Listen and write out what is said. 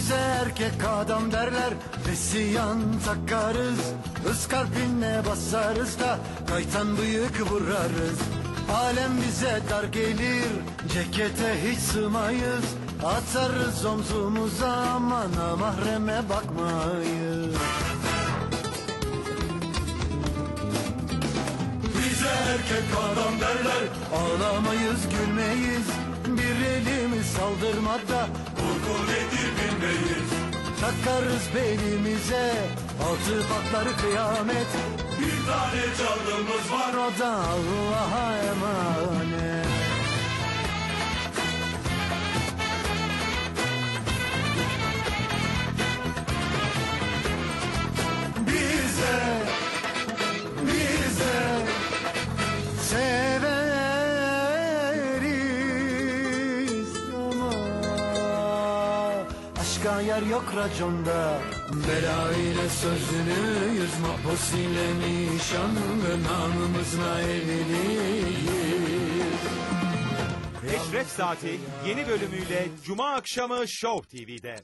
Bize erkek adam derler Vesiyan takarız. Iskarpinle basarız da Kaytan bıyık vurarız. Alem bize dar gelir Cekete hiç sığmayız. Atarız omzumuza aman mahreme bakmayız. Bize erkek adam derler Ağlamayız gülmeyiz. Bir elimiz saldırmada Takarız belimize. Altı patlar kıyamet. Bir tane canımız var O da Allah'a emanet aşka yer yok raconda Bela ile sözünü yüz mahpus ile nişan ve namımızla evliyiz Eşref Saati yeni bölümüyle Cuma akşamı Show TV'de.